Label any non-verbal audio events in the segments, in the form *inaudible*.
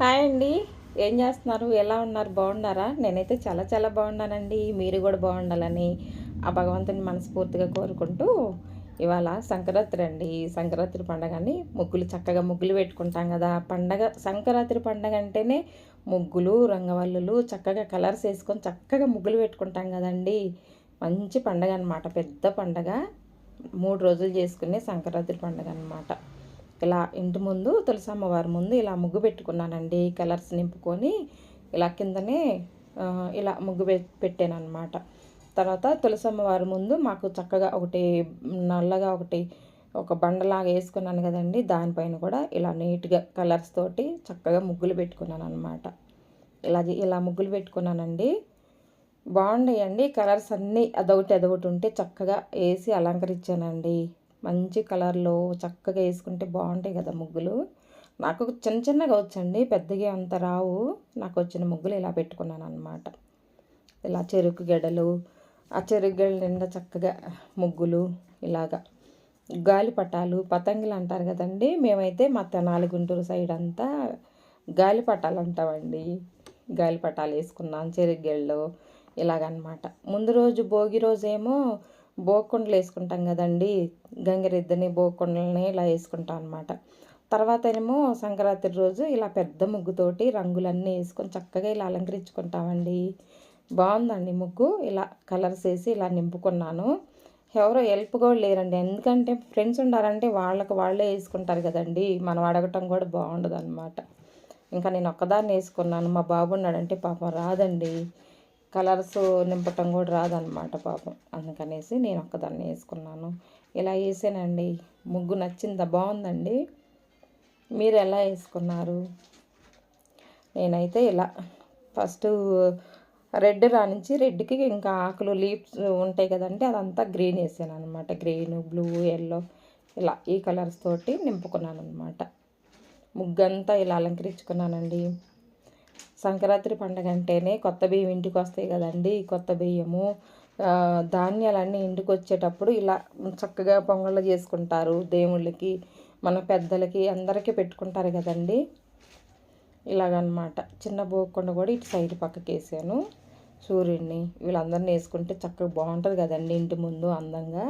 Hi అండి. ఏం చేస్తున్నారు? ఎలా ఉన్నారు? బాగున్నారా? నేనైతే చాలా చాలా బాగున్నానండి. మీరు కూడా బాగుండాలని ఆ భగవంతుని మనస్ఫూర్తిగా కోరుకుంటూ ఇవాళ సంక్రాంతి అండి. సంక్రాంతి పండగని ముగ్గులు చక్కగా ముగ్గులు పెట్టుకుంటాం కదా. పండగ సంక్రాంతి పండగ అంటేనే ముగ్గులు రంగవల్లులు చక్కగా కలర్స్ వేసుకొని చక్కగా ముగ్గులు పెట్టుకుంటాం కదండి. మంచి పండగ అనమాట పెద్ద పండగ. మూడు రోజులు చేసుకునే సంక్రాంతి పండగ అనమాట ఇలా ఇంటి ముందు తులసమ్మవారి ముందు ఇలా ముగ్గు పెట్టుకున్నానండి. కలర్స్ నింపుకొని ఇలా కిందనే ఇలా ముగ్గు పెట్టాను అనమాట తర్వాత తులసమ్మవారి ముందు మాకు చక్కగా ఒకటి నల్లగా ఒకటి ఒక బండలాగా వేసుకున్నాను కదండి. దానిపైన కూడా ఇలా నీట్గా కలర్స్ తోటి చక్కగా ముగ్గులు పెట్టుకున్నాను అనమాట ఇలా ఇలా ముగ్గులు పెట్టుకున్నానండి. బాగున్నాయండి కలర్స్ అన్నీ అదొకటి అదొకటి ఉంటే చక్కగా వేసి అలంకరించానండి. మంచి కలర్లో చక్కగా వేసుకుంటే బాగుంటాయి కదా ముగ్గులు. నాకు చిన్న చిన్నగా వచ్చండి పెద్దగా అంత రావు. నాకు వచ్చిన ముగ్గులు ఇలా పెట్టుకున్నాను అనమాట ఇలా చెరుకు గెడలు ఆ చెరుకు గెడల నిండా చక్కగా ముగ్గులు ఇలాగా. గాలిపటాలు పతంగులు అంటారు కదండి. మేమైతే మా తెనాలి గుంటూరు సైడ్ అంతా గాలిపటాలు అంటామండి. గాలిపటాలు వేసుకున్నాం చెరుకు గెళ్ళు ఇలాగనమాట ముందు రోజు భోగి రోజేమో బోకుండలు వేసుకుంటాం కదండి. గంగిరెద్దని బోకుండలని ఇలా వేసుకుంటాం అనమాట తర్వాత ఏమో సంక్రాంతి రోజు ఇలా పెద్ద ముగ్గుతోటి రంగులన్నీ వేసుకొని చక్కగా ఇలా అలంకరించుకుంటామండి. బాగుందండి ముగ్గు. ఇలా కలర్స్ వేసి ఇలా నింపుకున్నాను. ఎవరో హెల్ప్ కూడా లేరండి. ఎందుకంటే ఫ్రెండ్స్ ఉండాలంటే వాళ్ళకి వాళ్ళే వేసుకుంటారు కదండి. మనం అడగటం కూడా బాగుండదు అనమాట ఇంకా నేను ఒక్కదాన్ని వేసుకున్నాను. మా బాబు ఉన్నాడంటే పాపం రాదండి. కలర్స్ నింపటం కూడా రాదనమాట పాపం. అందుకనేసి నేను ఒక్కదాన్ని వేసుకున్నాను. ఇలా వేసానండి. ముగ్గు నచ్చిందా? బాగుందండి. మీరు ఎలా వేసుకున్నారు? నేనైతే ఇలా. ఫస్ట్ రెడ్ రానించి రెడ్కి ఇంకా ఆకులు లీవ్స్ ఉంటాయి కదండి అదంతా గ్రీన్ వేసాను అనమాట గ్రీన్ బ్లూ ఎల్లో ఇలా ఈ కలర్స్ తోటి నింపుకున్నాను అనమాట ముగ్గంతా ఇలా అలంకరించుకున్నానండి. సంక్రాంతి పండగ అంటేనే కొత్త బియ్యం ఇంటికి వస్తాయి కదండి కొత్త బియ్యము. ధాన్యాలన్నీ ఇంటికి వచ్చేటప్పుడు ఇలా చక్కగా పొంగళ్ళు చేసుకుంటారు దేవుళ్ళకి మన పెద్దలకి అందరికీ పెట్టుకుంటారు కదండి. ఇలాగనమాట. చిన్న బోకుండా కూడా ఇటు సైడ్ పక్కకి వేసాను సూర్యుడిని వీళ్ళందరినీ వేసుకుంటే చక్కగా బాగుంటుంది కదండి ఇంటి ముందు అందంగా.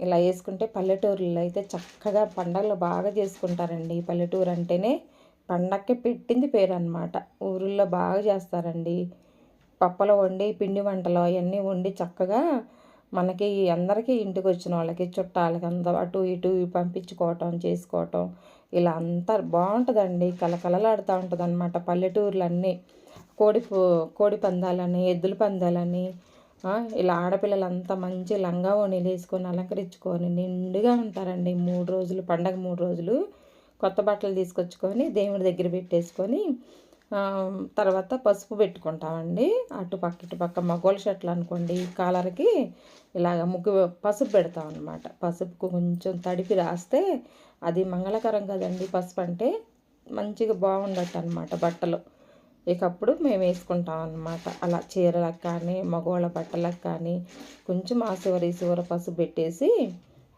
ఇలా వేసుకుంటే పల్లెటూరులో అయితే చక్కగా పండగలు బాగా చేసుకుంటారండి. పల్లెటూరు అంటేనే పండక్కి పెట్టింది పేరు అనమాట ఊరిలో బాగా చేస్తారండి. పప్పలు వండి పిండి వంటలు అవన్నీ వండి చక్కగా మనకి అందరికీ ఇంటికి వచ్చిన వాళ్ళకి చుట్టాలకి అంత అటు ఇటు పంపించుకోవటం చేసుకోవటం ఇలా అంతా బాగుంటుందండి. కలకలలాడుతూ ఉంటుంది అనమాట పల్లెటూర్లన్నీ. కోడి కోడి పందాలని ఎద్దుల పందాలని ఇలా ఆడపిల్లలంతా మంచి లంగా ఓణీలు వేసుకొని అలంకరించుకొని నిండుగా ఉంటారండి. మూడు రోజులు పండగ మూడు రోజులు కొత్త బట్టలు తీసుకొచ్చుకొని దేవుడి దగ్గర పెట్టేసుకొని తర్వాత పసుపు పెట్టుకుంటామండి. అటు పక్క ఇటు పక్క మగోళ్ళ షర్ట్లు అనుకోండి కాలర్కి ఇలాగ ముగ్గు పసుపు పెడతాం అనమాట పసుపుకు కొంచెం తడిపి రాస్తే అది మంగళకరం కదండి పసుపు అంటే మంచిగా బాగుండట్టు అనమాట బట్టలు. ఇకప్పుడు మేము వేసుకుంటాం అనమాట అలా చీరలకు కానీ మగవాళ్ళ బట్టలకు కానీ కొంచెం ఆ శివరి పసుపు పెట్టేసి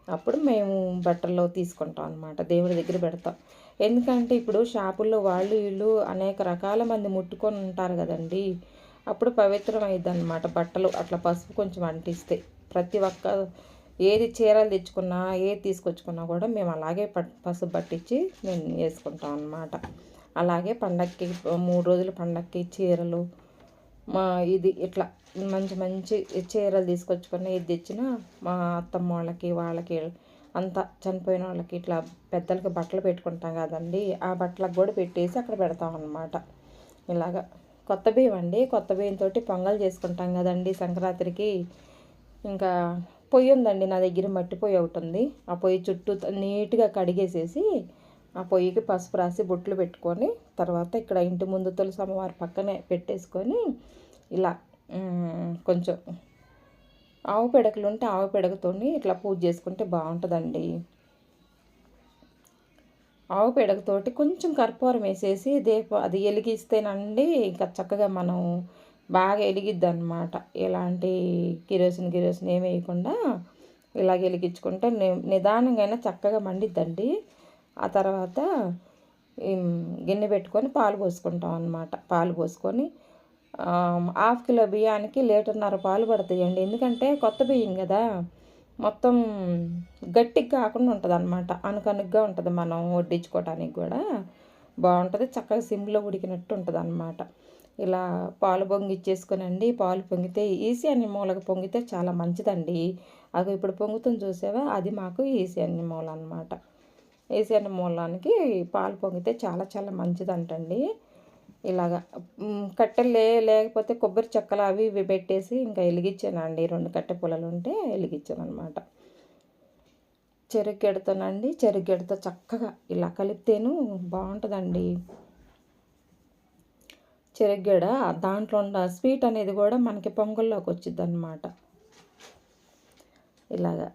అప్పుడు మేము బట్టల్లో తీసుకుంటాం అనమాట దేవుడి దగ్గర పెడతాం. ఎందుకంటే ఇప్పుడు షాపుల్లో వాళ్ళు వీళ్ళు అనేక రకాల మంది ముట్టుకొని ఉంటారు కదండి. అప్పుడు పవిత్రం అయింది అనమాట బట్టలు. అట్లా పసుపు కొంచెం అంటిస్తే ప్రతి ఒక్క ఏది చీరలు తెచ్చుకున్నా ఏది తీసుకొచ్చుకున్నా కూడా మేము అలాగే పసుపు పట్టించి మేము వేసుకుంటాం అనమాట అలాగే పండక్కి మూడు రోజుల పండక్కి చీరలు మా ఇది ఇట్లా మంచి మంచి చీరలు తీసుకొచ్చుకొని ఇది తెచ్చిన మా అత్తమ్మ వాళ్ళకి వాళ్ళకి అంతా చనిపోయిన వాళ్ళకి ఇట్లా పెద్దలకి బట్టలు పెట్టుకుంటాం కదండి. ఆ బట్టలకు కూడా పెట్టేసి అక్కడ పెడతాం అనమాట ఇలాగా కొత్త బియ్యం అండి. కొత్త బియ్యంతో పొంగల్ చేసుకుంటాం కదండి సంక్రాంతికి. ఇంకా పొయ్యి ఉందండి నా దగ్గర మట్టి పొయ్యి ఒకటి ఉంది. ఆ పొయ్యి చుట్టూ నీట్గా కడిగేసేసి ఆ పొయ్యికి పసుపు రాసి బొట్లు పెట్టుకొని తర్వాత ఇక్కడ ఇంటి ముందు తులసి అమ్మవారి పక్కనే పెట్టేసుకొని ఇలా కొంచెం ఆవు పిడకలు ఉంటే ఆవు పిడకతో ఇట్లా పూజ చేసుకుంటే బాగుంటుందండి. ఆవు పిడకతోటి కొంచెం కర్పూరం వేసేసి దీప అది వెలిగిస్తేనండి ఇంకా చక్కగా మనం బాగా వెలిగిద్ది అనమాట ఎలాంటి కిరోసిన్ కిరోసిన్ ఏమి వేయకుండా ఇలా వెలిగించుకుంటే నిదానంగా చక్కగా మండిద్దండి. ఆ తర్వాత గిన్నె పెట్టుకొని పాలు పోసుకుంటాం అన్నమాట. పాలు పోసుకొని హాఫ్ కిలో బియ్యానికి లీటర్న్నర పాలు పడతాయండి. ఎందుకంటే కొత్త బియ్యం కదా మొత్తం గట్టిగా కాకుండా ఉంటుంది అనమాట అనుకనుగ్గా ఉంటుంది మనం వడ్డించుకోవడానికి కూడా. బాగుంటుంది చక్కగా సిమ్లో ఉడికినట్టు ఉంటుంది అనమాట ఇలా పాలు పొంగిచ్చేసుకునండి. పాలు పొంగితే ఈసీ అన్ని మూలకి పొంగితే చాలా మంచిదండి. అవి ఇప్పుడు పొంగుతుంది చూసావా? అది మాకు ఈసీ అన్ని మూల అనమాట వేసిన మూలానికి. పాలు పొంగితే చాలా చాలా మంచిదంటండి. ఇలాగా కట్టెలు లే లేకపోతే కొబ్బరి చెక్కలు అవి ఇవి పెట్టేసి ఇంకా వెలిగించానండి. రెండు కట్టె పొలాలు ఉంటే వెలిగించాను అనమాట చెరుగ్గెడతోనండి చెరుగ్గెడతో చక్కగా ఇలా కలిపితేను బాగుంటుందండి. చెరుగ్గెడ దాంట్లో ఉన్న స్వీట్ అనేది కూడా మనకి పొంగల్లోకి వచ్చింది అనమాట ఇలాగా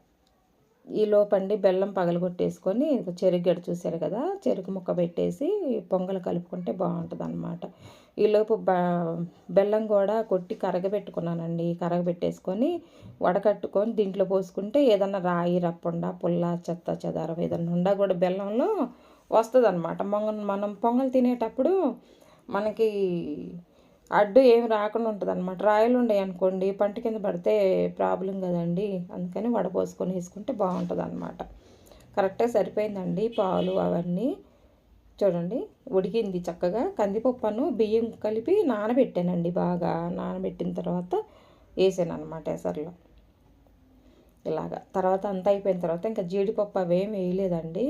ఈ లోపండి బెల్లం పగలగొట్టేసుకొని చెరుగడ్డ చూశారు కదా చెరుకు ముక్క పెట్టేసి పొంగల్ కలుపుకుంటే బాగుంటుంది అనమాట ఈలోపు బ బెల్లం కూడా కొట్టి కరగబెట్టుకున్నానండి. కరగబెట్టేసుకొని వడకట్టుకొని దీంట్లో పోసుకుంటే ఏదన్నా రాయి రప్పండ పుల్ల చెత్త చెదారం ఏదన్నా ఉండా కూడా బెల్లంలో వస్తుంది అనమాట మనం పొంగల్ తినేటప్పుడు మనకి అడ్డు ఏమి రాకుండా ఉంటుంది అనమాట రాయలు ఉన్నాయి అనుకోండి పంట కింద పడితే ప్రాబ్లం కదండి. అందుకని వడపోసుకొని వేసుకుంటే బాగుంటుంది అనమాట కరెక్ట్గా సరిపోయిందండి పాలు అవన్నీ. చూడండి ఉడికింది చక్కగా. కందిపప్పును బియ్యం కలిపి నానబెట్టానండి బాగా. నానబెట్టిన తర్వాత వేసాను అనమాట ఎసర్లో. ఇలాగా. తర్వాత అంతా అయిపోయిన తర్వాత ఇంకా జీడిపప్పు అవేం వేయలేదండి.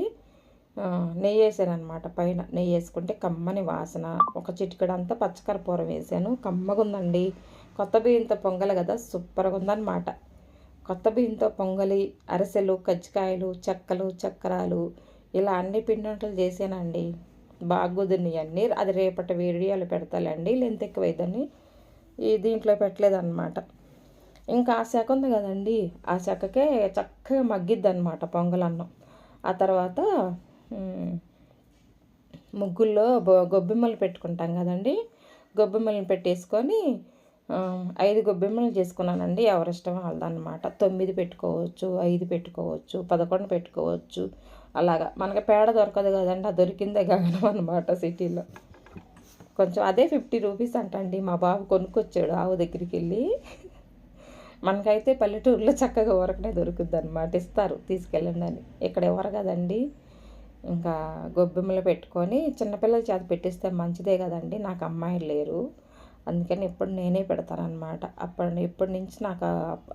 నెయ్యి వేసాను అనమాట పైన నెయ్యి వేసుకుంటే కమ్మని వాసన. ఒక చిటికడంతా పచ్చకరపూరం వేసాను. కమ్మగుందండి కొత్త బియ్యంతో పొంగలి కదా సూపర్గా ఉందన్నమాట. కొత్త బియ్యంతో పొంగలి అరిసెలు కజ్జికాయలు చెక్కలు చక్రాలు ఇలా అన్ని పిండి వంటలు చేసానండి. బాగా కుదిరినాయి అది రేపటి వీడియోలు పెడతాలండి. లెంత్ ఎక్కువైందని ఈ దీంట్లో పెట్టలేదన్నమాట. ఇంకా ఆ శాఖ ఉంది కదండి. ఆ శాఖకే చక్కగా మగ్గిద్ది అనమాట పొంగలన్నం. ఆ తర్వాత ముగ్గుల్లో గొబ్బెమ్మలు పెట్టుకుంటాం కదండి. గొబ్బెమ్మలను పెట్టేసుకొని ఐదు గొబ్బెమ్మలు చేసుకున్నానండి. ఎవరిష్టం వాళ్ళదన్నమాట. తొమ్మిది పెట్టుకోవచ్చు ఐదు పెట్టుకోవచ్చు పదకొండు పెట్టుకోవచ్చు. అలాగా. మనకి పేడ దొరకదు కదండి. ఆ దొరికిందే గగనం అనమాట సిటీలో. కొంచెం అదే ఫిఫ్టీ రూపీస్ అంటండి. మా బాబు కొనుక్కొచ్చాడు ఆవు దగ్గరికి వెళ్ళి. మనకైతే పల్లెటూరులో చక్కగా ఊరకనే దొరుకుద్ది అనమాట ఇస్తారు తీసుకెళ్ళండి అని. ఇక్కడ ఎవరు కదండి? ఇంకా గొబ్బెమ్మలు పెట్టుకొని చిన్నపిల్లల చేత పెట్టిస్తే మంచిదే కదండి. నాకు అమ్మాయిలు లేరు. అందుకని ఇప్పుడు నేనే పెడతానమాట అప్పటి ఇప్పటి నుంచి నాకు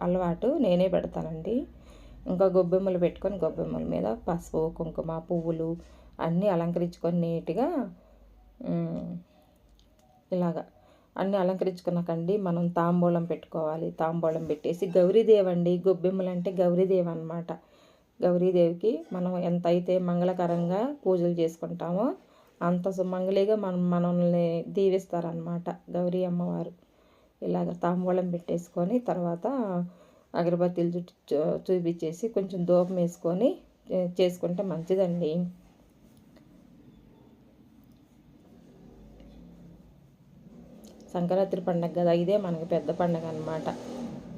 అలవాటు నేనే పెడతానండి. ఇంకా గొబ్బెమ్మలు పెట్టుకొని గొబ్బెమ్మల మీద పసుపు కుంకుమ పువ్వులు అన్నీ అలంకరించుకొని నీట్గా ఇలాగా అన్నీ అలంకరించుకున్నాకండి మనం తాంబూలం పెట్టుకోవాలి. తాంబూలం పెట్టేసి గౌరీదేవి అండి గొబ్బెమ్మలు అంటే గౌరీదేవి అనమాట గౌరీదేవికి మనం ఎంత అయితే మంగళకరంగా పూజలు చేసుకుంటామో అంత సుమంగళిగా మనం మనల్ని దీవిస్తారనమాట గౌరీ అమ్మవారు. ఇలాగ తాంబూలం పెట్టేసుకొని తర్వాత అగరబత్తీలు చుట్టూ చూపించేసి కొంచెం దూపం వేసుకొని చేసుకుంటే మంచిదండి. సంక్రాంతి పండగ కదా ఇదే మనకి పెద్ద పండగ అనమాట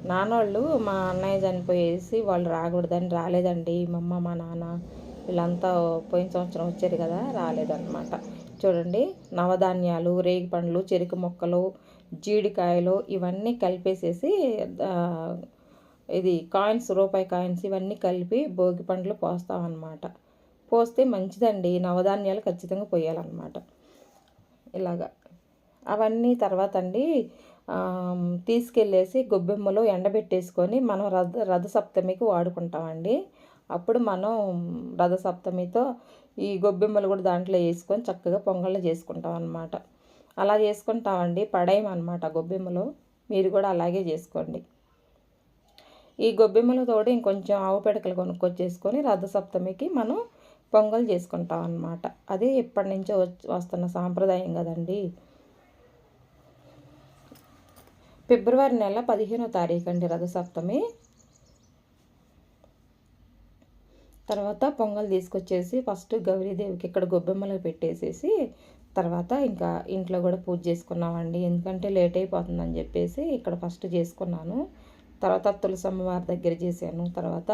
నాన్నోళ్ళు మా అన్నయ్య చనిపోయేసి వాళ్ళు రాకూడదని రాలేదండి. మా అమ్మ మా నాన్న వీళ్ళంతా పోయిన సంవత్సరం వచ్చారు కదా రాలేదన్నమాట. చూడండి నవధాన్యాలు రేగి పండ్లు చెరుకు మొక్కలు జీడికాయలు ఇవన్నీ కలిపేసేసి ఇది కాయిన్స్ రూపాయి కాయిన్స్ ఇవన్నీ కలిపి భోగి పండ్లు పోస్తామన్నమాట. పోస్తే మంచిదండి. నవధాన్యాలు ఖచ్చితంగా పోయాలన్నమాట. ఇలాగా. అవన్నీ తర్వాత అండి తీసుకెళ్ళేసి గొబ్బెమ్మలో ఎండబెట్టేసుకొని మనం రథ రథసప్తమికి వాడుకుంటామండి. అప్పుడు మనం రథసప్తమితో ఈ గొబ్బెమ్మలు కూడా దాంట్లో వేసుకొని చక్కగా పొంగళ్ళు చేసుకుంటాం అనమాట అలా చేసుకుంటామండి. పడేయమన్నమాట గొబ్బెమ్మలు. మీరు కూడా అలాగే చేసుకోండి. ఈ గొబ్బెమ్మలతోటి ఇంకొంచెం ఆవు పెడకలు కొనుక్కొచ్చేసుకొని రథసప్తమికి మనం పొంగల్ చేసుకుంటాం అనమాట అది ఎప్పటి నుంచో వస్తున్న సాంప్రదాయం కదండీ. ఫిబ్రవరి నెల పదిహేనో తారీఖు అండి రథసప్తమి. తర్వాత పొంగల్ తీసుకొచ్చేసి ఫస్ట్ గౌరీదేవికి ఇక్కడ గొబ్బెమ్మలు పెట్టేసేసి తర్వాత ఇంకా ఇంట్లో కూడా పూజ చేసుకున్నామండి. ఎందుకంటే లేట్ అయిపోతుందని చెప్పేసి ఇక్కడ ఫస్ట్ చేసుకున్నాను. తర్వాత తులసమ్మ వారి దగ్గర చేశాను. తర్వాత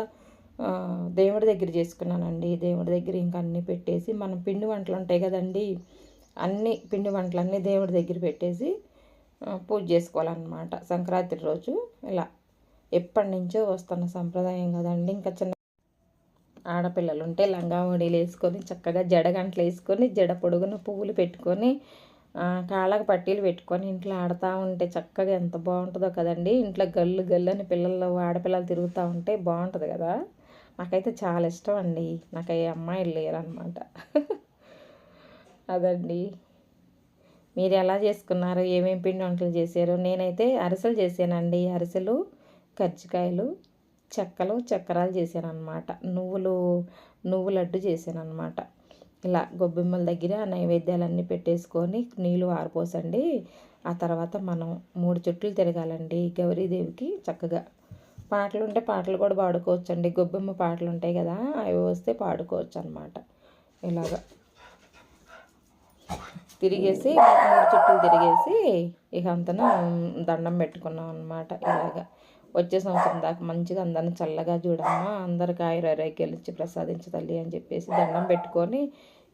దేవుడి దగ్గర చేసుకున్నానండి. దేవుడి దగ్గర ఇంకా అన్నీ పెట్టేసి మనం పిండి వంటలు ఉంటాయి కదండి. అన్ని పిండి వంటలన్నీ దేవుడి దగ్గర పెట్టేసి పూజ చేసుకోవాలన్నమాట. సంక్రాంతి రోజు ఇలా. ఎప్పటి నుంచో వస్తున్న సంప్రదాయం కదండి. ఇంకా చిన్న ఆడపిల్లలు ఉంటే లంగా ఒడీలు వేసుకొని చక్కగా జడ గంటలు వేసుకొని జడ పొడుగున పువ్వులు పెట్టుకొని కాళ్ళకు పట్టీలు పెట్టుకొని ఇంట్లో ఆడుతూ ఉంటే చక్కగా ఎంత బాగుంటుందో కదండి. ఇంట్లో గల్లు గల్లు అని పిల్లలు ఆడపిల్లలు తిరుగుతూ ఉంటే బాగుంటుంది కదా. నాకైతే చాలా ఇష్టం అండి. నాకు ఏ అమ్మాయిలు లేరనమాట *laughs* అదండి. మీరు ఎలా చేసుకున్నారు? ఏమేమి పిండి వంటలు చేశారు? నేనైతే అరిసెలు చేశానండి. అరిసెలు కజ్జికాయలు చెక్కలు చక్రాలు చేశాను అనమాట నువ్వులు నువ్వు లడ్డు చేశాను అనమాట ఇలా గొబ్బెమ్మల దగ్గర నైవేద్యాలన్నీ పెట్టేసుకొని నీళ్ళు ఆరిపోసండి. ఆ తర్వాత మనం మూడు చుట్లు తిరగాలండి గౌరీదేవికి చక్కగా. పాటలు ఉంటే పాటలు కూడా పాడుకోవచ్చు అండి గొబ్బెమ్మ పాటలు ఉంటాయి కదా అవి వస్తే పాడుకోవచ్చు అనమాట ఇలాగా. తిరిగేసి మూడు చుట్టూ తిరిగేసి ఇక అంతను దండం పెట్టుకున్నాం అనమాట ఇలాగా. వచ్చే సంవత్సరం దాకా మంచిగా అందరిని చల్లగా చూడమ్మా అందరికి ఆయుర ఆరోగ్యాలు ఇచ్చి తల్లి అని చెప్పేసి దండం పెట్టుకొని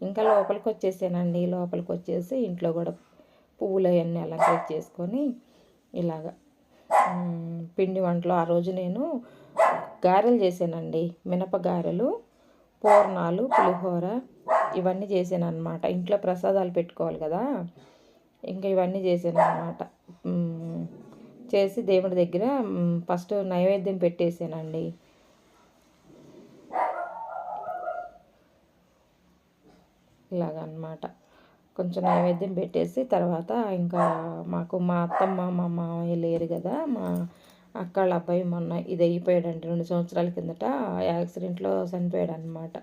ఇంకా లోపలికి వచ్చేసానండి లోపలికి వచ్చేసి ఇంట్లో కూడా పువ్వులు అవన్నీ అలంకరించేసుకొని చేసుకొని ఇలాగా పిండి వంటలు. ఆ రోజు నేను గారెలు చేశానండి మినప గారెలు పూర్ణాలు పులిహోర ఇవన్నీ చేశాను అనమాట ఇంట్లో ప్రసాదాలు పెట్టుకోవాలి కదా. ఇంకా ఇవన్నీ చేశాను అనమాట చేసి దేవుడి దగ్గర ఫస్ట్ నైవేద్యం పెట్టేసానండి ఇలాగనమాట కొంచెం నైవేద్యం పెట్టేసి తర్వాత ఇంకా మాకు మా అత్తమ్మ మా మామయ్య లేరు కదా. మా అక్క వాళ్ళ అబ్బాయి మొన్న ఇది అయిపోయాడండి. రెండు సంవత్సరాల కిందట యాక్సిడెంట్లో చనిపోయాడు అనమాట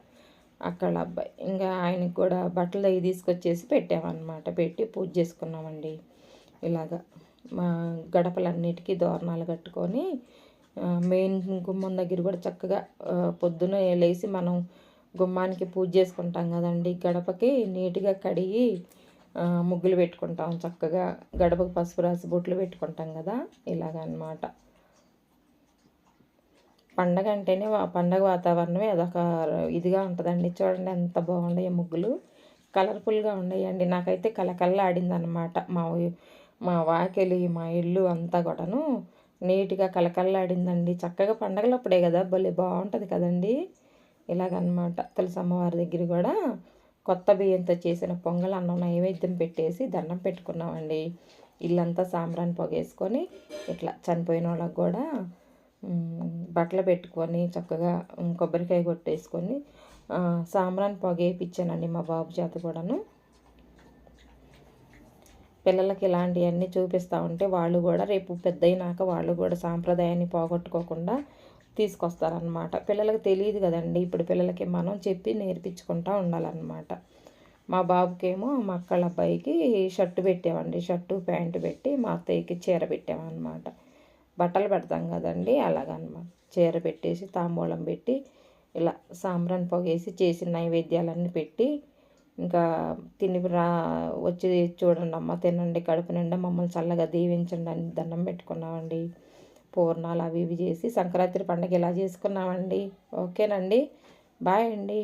అక్కడ అబ్బాయి. ఇంకా ఆయనకి కూడా బట్టలు అవి తీసుకొచ్చేసి పెట్టామన్నమాట. పెట్టి పూజ చేసుకున్నామండి. ఇలాగా మా గడపలన్నిటికీ దోరణాలు కట్టుకొని మెయిన్ గుమ్మం దగ్గర కూడా చక్కగా పొద్దున లేచి మనం గుమ్మానికి పూజ చేసుకుంటాం కదండి. గడపకి నీట్గా కడిగి ముగ్గులు పెట్టుకుంటాం చక్కగా. గడపకు పసుపు రాసి బొట్లు పెట్టుకుంటాం కదా. ఇలాగన్నమాట. పండగ అంటేనే పండగ వాతావరణమే అదొక ఇదిగా ఉంటుందండి. చూడండి ఎంత బాగున్నాయి ముగ్గులు. కలర్ఫుల్గా ఉన్నాయండి నాకైతే కలకల్లా ఆడిందనమాట మా మా వాకిలి మా ఇల్లు అంతా కూడాను నీట్గా కలకల్లాడిందండి చక్కగా పండగలప్పుడే కదా భలే బాగుంటుంది కదండి. ఇలాగనమాట తులసి అమ్మవారి దగ్గర కూడా కొత్త బియ్యంతో చేసిన పొంగల్ అన్నం నైవేద్యం పెట్టేసి దండం పెట్టుకున్నామండి. ఇల్లంతా సాంబ్రాన్ని పొగేసుకొని ఇట్లా చనిపోయిన వాళ్ళకి కూడా బట్టలు పెట్టుకొని చక్కగా కొబ్బరికాయ కొట్టేసుకొని సాంబ్రాన్ సాంబ్రాన్ని పొగ వేయించానండి మా బాబు చేత కూడాను. పిల్లలకి ఇలాంటివన్నీ చూపిస్తూ ఉంటే వాళ్ళు కూడా రేపు పెద్దయినాక వాళ్ళు కూడా సాంప్రదాయాన్ని పోగొట్టుకోకుండా తీసుకొస్తారనమాట పిల్లలకి తెలియదు కదండి ఇప్పుడు పిల్లలకి మనం చెప్పి నేర్పించుకుంటూ ఉండాలన్నమాట. మా బాబుకేమో మా అక్కళ్ళ అబ్బాయికి షర్టు పెట్టామండి. షర్టు ప్యాంటు పెట్టి మా అత్తయ్యకి చీర పెట్టామన్నమాట. బట్టలు పెడతాం కదండి అలాగనమాట. చీర పెట్టేసి తాంబూలం పెట్టి ఇలా సాంబ్రాన్ పొగేసి చేసిన నైవేద్యాలన్నీ పెట్టి ఇంకా తిని రా వచ్చి చూడండి అమ్మ తినండి కడుపు నిండా మమ్మల్ని చల్లగా దీవించండి అని దండం పెట్టుకున్నామండి. పూర్ణాలు అవి ఇవి చేసి సంక్రాంతి పండుగ ఇలా చేసుకున్నామండి. ఓకేనండి. బాయ్ అండి.